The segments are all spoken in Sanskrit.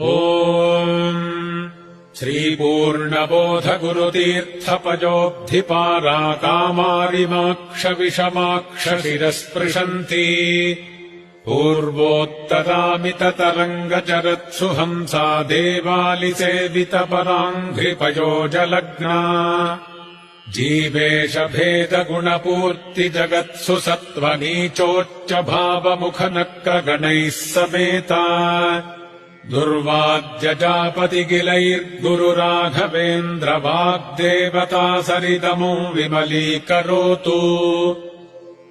ॐ कामारिमाक्षविषमाक्षशिरस्पृशन्ति पूर्वोत्तरामिततरङ्गचरत्सु हंसा देवालिसेवितपराङ्घ्रिपयोजलग्ना जीवेशभेदगुणपूर्तिजगत्सु सत्त्वनीचोच्च भावमुखनक्रगणैः समेता दुर्वाद्यजापतिगिलैर्गुरुराघवेन्द्रवाग्देवता सरिदमो विमलीकरोतु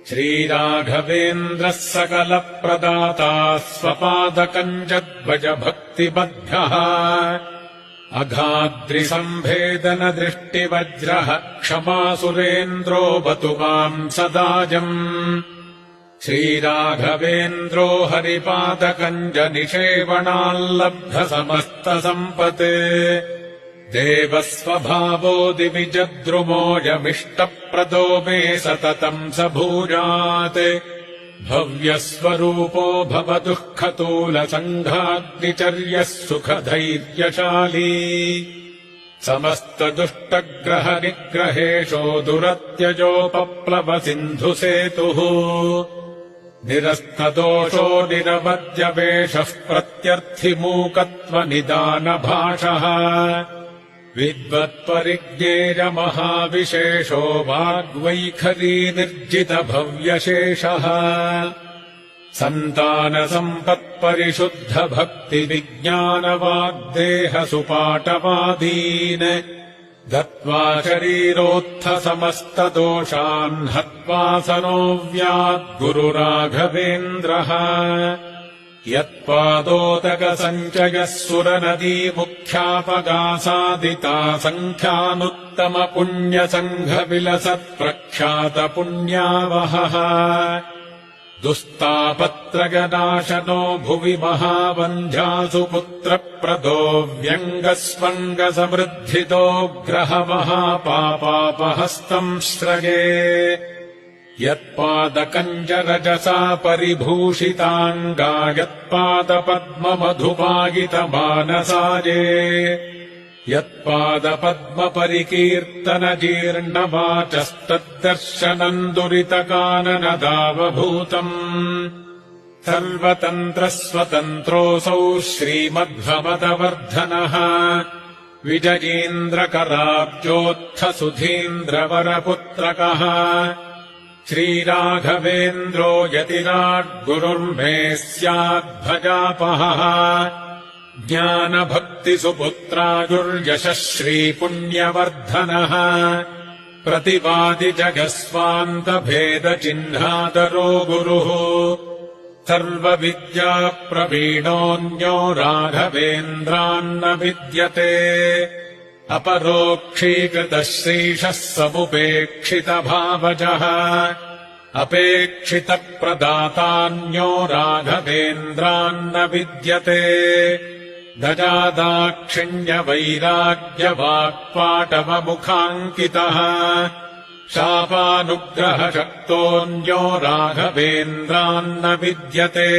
श्रीराघवेन्द्रः सकलप्रदाता स्वपादकञ्जध्वजभक्तिबद्धः अघाद्रिसम्भेदनदृष्टिवज्रः क्षमासुरेन्द्रो बतु माम् सदाजम् श्रीराघवेन्द्रो हरिपादकञ्जनिषेवणाल्लब्धसमस्तसम्पत्। देवस्वभावो दिविजद्रुमोऽयमिष्टप्रदो मे सततम् स भूयात्। भव्यस्वरूपो भवदुःखतूलसङ्घाग्निचर्यः सुखधैर्यशाली। समस्तदुष्टग्रहनिग्रहेशो दुरत्यजोपप्लवसिन्धुसेतुः निरस्तदोषो निरवद्यवेषः प्रत्यर्थिमूकत्वनिदानभाषः। विद्वत्परिज्ञेयमहाविशेषो वाग्वैखरी निर्जितभव्यशेषः। सन्तानसम्पत्परिशुद्धभक्तिविज्ञानवाग्देहसुपाटवादीन् दत्त्वा शरीरोत्थसमस्तदोषान् हत्वा सनो व्याद्गुरुराघवेन्द्रः यत्पादोदकसञ्चयः सुरनदीमुख्यापगासादिता सङ्ख्यानुत्तमपुण्यसङ्घविलसत्प्रख्यातपुण्यावहः दुस्तापत्रगनाशनो भुवि महावन्ध्यासु पुत्रप्रदो व्यङ्गस्वङ्गसमृद्धितो ग्रहमहापापापहस्तम् श्रये यत्पादकञ्जरजसा परिभूषिताङ्गा यत्पादपद्ममधुपायितमानसाये यत्पादपद्मपरिकीर्तनजीर्णवाचस्तद्दर्शनम् दुरितकाननदावभूतम् सर्वतन्त्रस्वतन्त्रोऽसौ श्रीमध्वमदवर्धनः विजयीन्द्रकराब्जोत्थसुधीन्द्रवरपुत्रकः। श्रीराघवेन्द्रो यतिराड्गुरुर्मे स्याद्भजापहः ज्ञानभक्तिसुपुत्रायुर्यशः श्रीपुण्यवर्धनः प्रतिवादिजगस्वान्तभेदचिह्नादरो गुरुः सर्वविद्याप्रवीणोऽन्यो राघवेन्द्रान्न विद्यते अपरोक्षीकृतः श्रीशः समुपेक्षितभावजः अपेक्षितप्रदातान्यो राघवेन्द्रान्न विद्यते दजादाक्षिण्यवैराग्यवाक्पाटवमुखाङ्कितः। शापानुग्रहशक्तोऽन्यो राघवेन्द्रान्न विद्यते।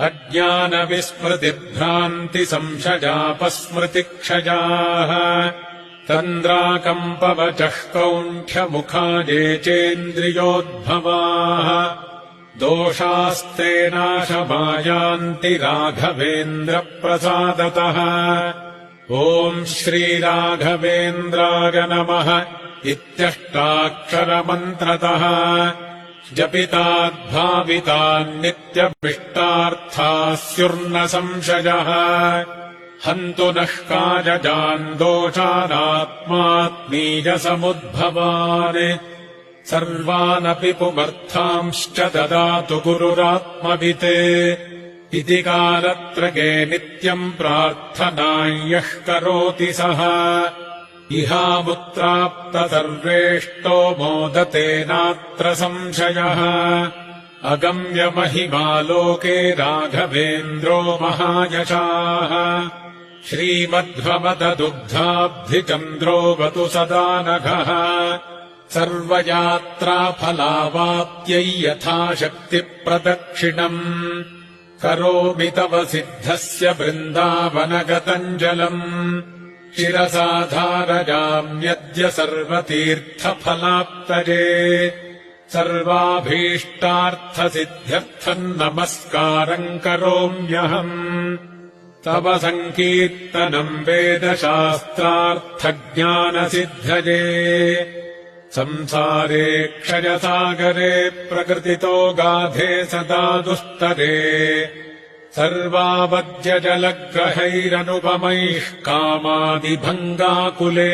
अज्ञानविस्मृतिभ्रान्तिसंशजापस्मृतिक्षजाः तन्द्राकम्पवचः कौण्ठ्यमुखा ये चेन्द्रियोद्भवाः दोषास्ते नाशमायान्ति राघवेन्द्रप्रसादतः। ॐ श्रीराघवेन्द्राय नमः इत्यष्टाक्षरमन्त्रतः। जपिताद्भावितान्नित्यभिष्टार्थाः स्युर्न संशयः हन्तु नः कायजान् दोषानात्मात्मीयसमुद्भवान् सर्वानपि पुमर्थांश्च ददातु गुरुरात्मवित्। इति कालत्रगे नित्यम् प्रार्थनायः करोति सः। इहामुत्राप्त सर्वेष्टो मोदते नात्र संशयः। अगम्यमहिमालोके राघवेन्द्रो महायशाः। श्रीमध्वमददुग्धाब्धिचन्द्रोऽवतु सदा नघः सर्वयात्राफलावाप्त्यै यथाशक्तिप्रदक्षिणम् करोमि तव सिद्धस्य बृन्दावनगतम् जलम् शिरसा धारयाम्यद्य सर्वतीर्थफलाप्तये सर्वाभीष्टार्थसिद्ध्यर्थम् नमस्कारम् करोम्यहम् तव सङ्कीर्तनम् वेदशास्त्रार्थज्ञानसिद्धये संसारे क्षयसागरे प्रकृतितो गाधे सदा दुस्तरे सर्वावद्यजलग्रहैरनुपमैः कामादिभङ्गाकुले।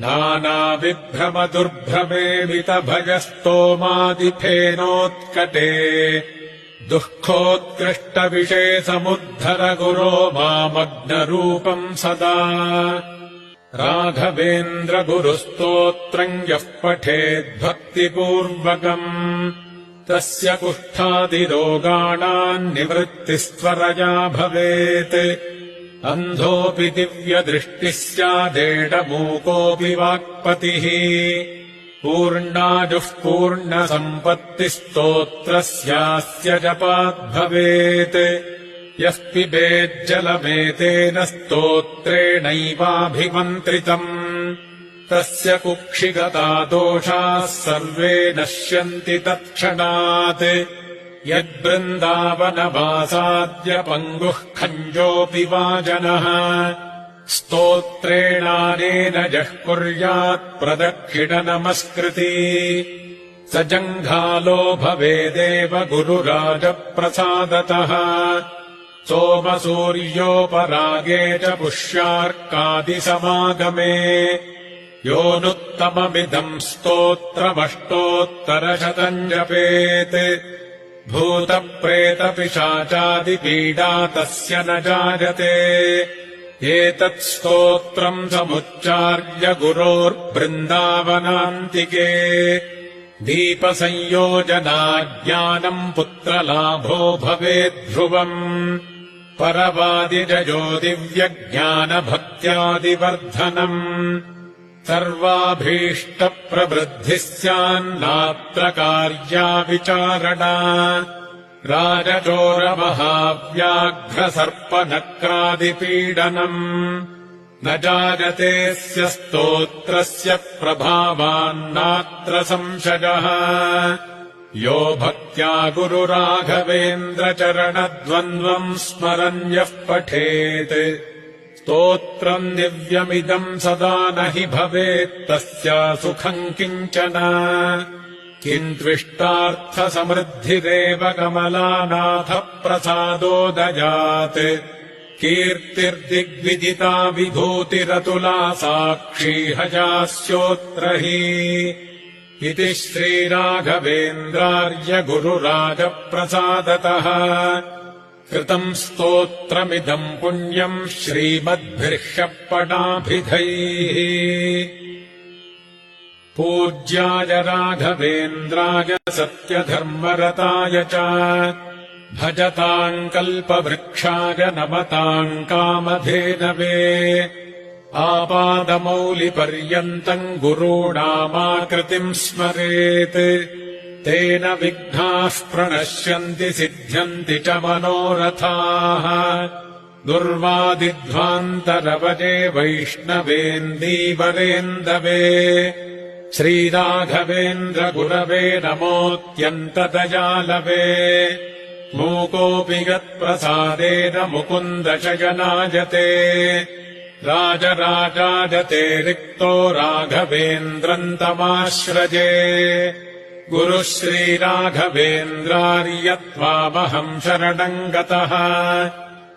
नानाविभ्रमदुर्भ्रमेमितभयस्तोमादिफेनोत्कटे। दुःखोत्कृष्टविषे समुद्धर गुरो मामग्नरूपम् सदा राघवेन्द्रगुरुस्तोत्रम् यः पठेद्भक्तिपूर्वकम् तस्य कुष्ठादिरोगाणाम् निवृत्तिस्त्वरया भवेत्। अन्धोऽपि दिव्यदृष्टिः स्यादेडमूकोऽपि वाक्पतिः। पूर्णाजुः पूर्णसम्पत्तिस्तोत्रस्यास्य जपाद्भवेत् यः पिबेज्जलमेतेन स्तोत्रेणैवाभिमन्त्रितम्। तस्य कुक्षिगता दोषाः सर्वे नश्यन्ति तत्क्षणात्। यद्बृन्दावनवासाद्य पङ्गुः खञ्जोऽपि वा जनः स्तोत्रेणानेन जः कुर्यात् प्रदक्षिणनमस्कृती। स जङ्घालो भवेदेव गुरुराजप्रसादतः सोमसूर्योपरागे च पुष्यार्कादिसमागमे। योऽनुत्तममिदम् स्तोत्रमष्टोत्तरशतम् जपेत् भूतप्रेतपिशाचादिपीडा तस्य न जायते। एतत् स्तोत्रम् समुच्चार्य गुरोर्बृन्दावनान्तिके। दीपसंयोजनाज्ञानम् पुत्रलाभो भवेद्ध्रुवम् परवादिजयो दिव्यज्ञानभक्त्यादिवर्धनम् सर्वाभीष्टप्रवृद्धिः स्यान्नात्र कार्या विचारणा राजचोरमहाव्याघ्रसर्पनक्रादिपीडनम् न जायतेऽस्य स्तोत्रस्य प्रभावान्नात्र संशयः यो भक्त्या गुरुराघवेन्द्रचरणद्वन्द्वम् स्मरन्यः पठेत्। स्तोत्रम् दिव्यमिदम् सदा न हि भवेत्तस्या सुखम् किञ्चन। किन्त्विष्टार्थसमृद्धिरेव कमलानाथप्रसादोदयात्। कीर्तिर्दिग्विदिता विभूतिरतुला साक्षी हजास्योत्र हि इति श्रीराघवेन्द्रार्य गुरुराजप्रसादतः कृतम् स्तोत्रमिदम् पुण्यम् श्रीमद्भिर्ह्यपणाभिधैः पूज्याय राघवेन्द्राय सत्यधर्मरताय च। भजताम् कल्पवृक्षाय नमताम् कामधेनवे आपादमौलिपर्यन्तम् गुरूणामाकृतिम् स्मरेत्। तेन विघ्नाः प्रणश्यन्ति सिद्ध्यन्ति च मनोरथाः। दुर्वादिध्वान्तरवजे वैष्णवेन्दीवरेन्दवे श्रीराघवेन्द्रगुरवे नमोऽत्यन्तदयालवे। मूकोऽपि यत्प्रसादेन मुकुन्दशयनायते राजराजायते रिक्तो राघवेन्द्रम् तमाश्रजे गुरुः श्रीराघवेन्द्रार्यत्वामहम् शरणम् गतः।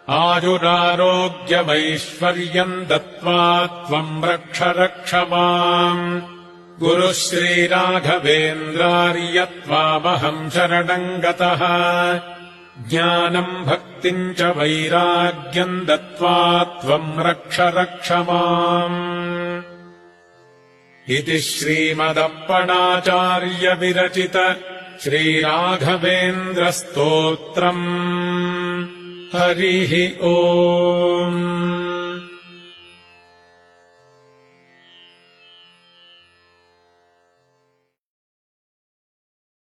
आयुरारोग्यमैश्वर्यम् दत्त्वा त्वम् रक्ष रक्ष माम्। गुरुः श्रीराघवेन्द्रार्यत्वामहम् शरणम् गतः ज्ञानम् भक्तिम् च वैराग्यम् दत्त्वा त्वम् रक्ष रक्ष माम्। इति श्रीमदप्पणाचार्यविरचित श्रीराघवेन्द्रस्तोत्रम्। हरिः ओम्